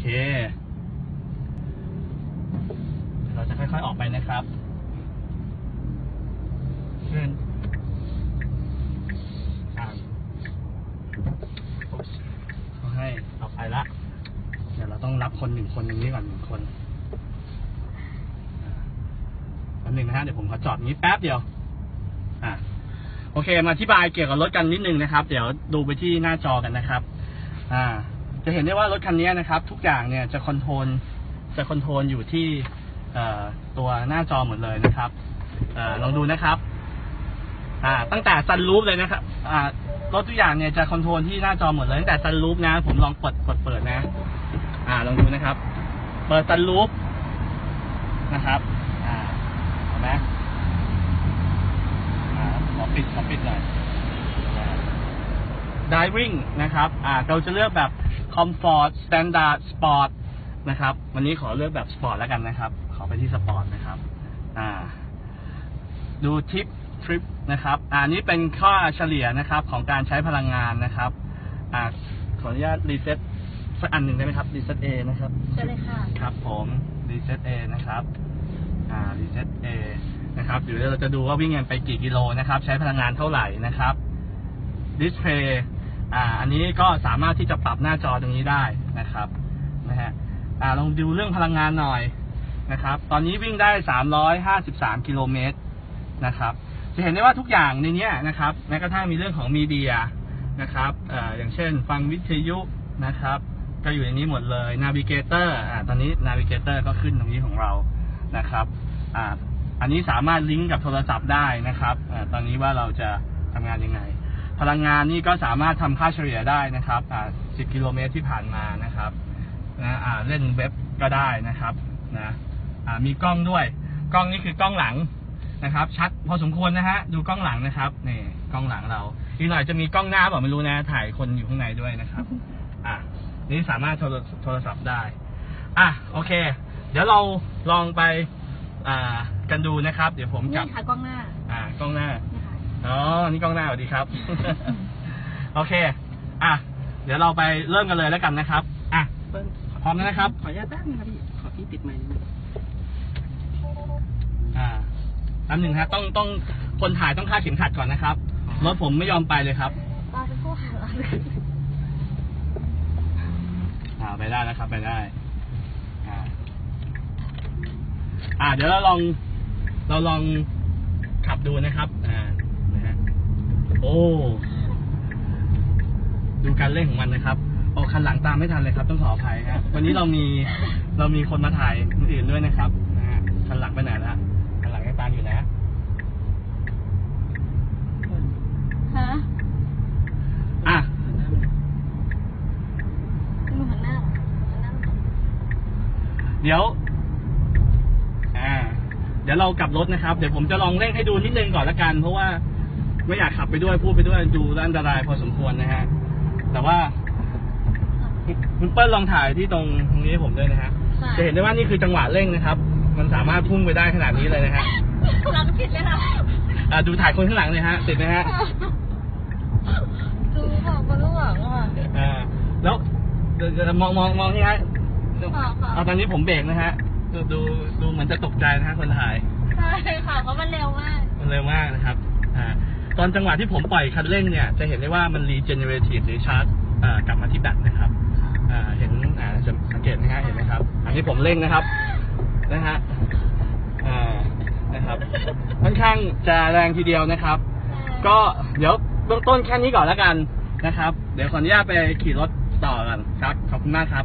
เค เราจะค่อยๆออกไปนะครับเพื่อนอ่าอุ๊บเขาให้เอาไปละ เดี๋ยวเราต้องรับคนหนึ่งคนหนึ่งนี่ก่อนหนึ่งคนแป๊บหนึ่งนะฮะเดี๋ยวผมขอจอดนี้แป๊บเดียว อะโอเค มาอธิบายเกี่ยวกับรถกันนิดนึงนะครับ เดี๋ยวดูไปที่หน้าจอกันนะครับ อ่า จะเห็นได้ว่ารถคันนี้นะครับ ทุกอย่างเนี่ยจะคอนโทรลจะคอนโทรลอยู่ที่ตัวหน้าจอหมดเลยนะครับอลองดูนะครับอ่าตั้งแต่ซันรูฟเลยนะครับอ่ารถทุกอย่างเนี่ยจะคอนโทรลที่หน้าจอหมดเลยตั้งแต่ซันรูฟนะ ผมลองกดกดเปิดนะ อ่าลองดูนะครับ เปิดซันรูฟนะครับอ่าเห็นไหมอ่าขอปิดขอปิดหน่อย diving นะครับ อ่าเราจะเลือกแบบ comfort standard sport นะครับ วันนี้ขอเลือกแบบ sport แล้วกันนะครับ ขอไปที่ sport นะครับ อ่า ดูทิปทริปนะครับ อ่านี้เป็นค่าเฉลี่ยนะครับของการใช้พลังงานนะครับ อ่า ขออนุญาตรีเซ็ตสักอันหนึ่งได้ไหมครับรีเซ็ต A นะครับใช่เลยค่ะ ครับผมรีเซ็ต A นะครับ อ่ารีเซ็ต A นะครับเดี๋ยวเราจะดูว่าวิ่งกันไปกี่กิโลนะครับ ใช้พลังงานเท่าไหร่นะครับดิสเพย์ อ่า อันนี้ก็สามารถที่จะปรับหน้าจอตรงนี้ได้นะครับนะฮะอ่าลองดูเรื่องพลังงานหน่อยนะครับ ตอนนี้วิ่งได้ 353 กิโลเมตรนะครับ จะเห็นได้ว่าทุกอย่างในเนี้ยนะครับแม้กระทั่งมีเรื่องของมีเดียนะครับอ่ออย่างเช่น ฟังวิทยุนะครับ ก็อยู่ในนี้หมดเลยนาวิเกเตอร์อ่าตอนนี้นาวิเกเตอร์ก็ขึ้นตรงนี้ของเรานะครับอ่าอันนี้สามารถลิงก์กับโทรศัพท์ได้นะครับอาตอนนี้ว่าเราจะทำงานยังไง พลังงานนี่ก็สามารถทำค่าเฉลี่ยได้นะครับอ่า10 กิโลเมตรที่ผ่านมานะครับนะอ่าเล่นเว็บก็ได้นะครับนะอ่ามีกล้องด้วย กล้องนี่คือกล้องหลังนะครับ ชัดพอสมควรนะฮะดูกล้องหลังนะครับนี่กล้องหลังเราอีกหน่อยจะมีกล้องหน้าเปล่าไม่รู้นะถ่ายคนอยู่ข้างในด้วยนะครับ อะนี่สามารถโทรโทรศัพท์ได้ อะโอเค เดี๋ยวเราลองไปอ่ากันดูนะครับ เดี๋ยวผมกลับนี่ค่ะกล้องหน้า อ่ากล้องหน้านี่ค่ะ อ๋อ นี่กล้องหน้าสวัสดีครับ โอเค อะ เดี๋ยวเราไปเริ่มกันเลยแล้วกันนะครับ อะพร้อมแล้วนะครับ ขออนุญาตแป๊บนึงครับพี่ ขอพี่ติดไมค์นิดนึงอ่าอันหนึ่งฮะต้องต้องคนถ่ายต้องคาดเข็มขัดก่อนนะครับ รถผมไม่ยอมไปเลยครับ รอสักครู่ค่ะรอสักครู่อ่าไปได้แล้วครับ ไปได้ อ่า อ่า เดี๋ยวเราลอง เราลองขับดูนะครับ อ่านะฮะ โอ้ ดูการเล่นของมันนะครับโอ้คันหลังตามไม่ทันเลยครับ ต้องขออภัยฮะวันนี้เรามีเรามีคนมาถ่ายคนอื่นด้วยนะครับนะฮะคันหลังไปไหนละคันหลังยังตามอยู่นะ ฮะอะคุณดูหันหน้าเหรอหันหน้ามาก่อนเดี๋ยว อ่า เดี๋ยวเรากลับรถนะครับ เดี๋ยวผมจะลองเร่งให้ดูนิดนึงก่อนละกัน เพราะว่า ไม่อยากขับไปด้วยพูดไปด้วยดูแล้วอันตรายพอสมควรนะฮะ แต่ว่า คุณเปิ้ลลองถ่ายที่ตรงตรงนี้ให้ผมด้วยนะฮะ ค่ะจะเห็นได้ว่านี่คือจังหวะเร่งนะครับ มันสามารถพุ่งไปได้ขนาดนี้เลยนะฮะหลังผิดเลยนะอ่าดูถ่ายคนข้างหลังเลยฮะติดไหมฮะดูค่ะบนลูกหลังอะอ่าแล้วเดี๋ยวเดี๋ยวมองมองมองนี่ฮะค่ะค่ะเอาตอนนี้ผมเบรกนะฮะดูดูดูเหมือนจะตกใจนะฮะคนถ่าย ใช่ค่ะเพราะมันเร็วมาก มันเร็วมากนะครับ อ่า ตอนจังหวะที่ผมปล่อยคันเร่งเนี่ยจะเห็นได้ว่ามันรีเจนเนเรทีฟหรือชาร์จกลับมาที่แบตนะครับเห็นจะสังเกตนะฮะเห็นไหมครับ อันนี้ผมเร่งนะครับนะฮะนะครับค่อนข้างจะแรงทีเดียวนะครับ ก็เดี๋ยวเบื้องต้นแค่นี้ก่อนแล้วกันนะครับ เดี๋ยวขออนุญาตไปขี่รถต่อกันครับ ขอบคุณมากครับ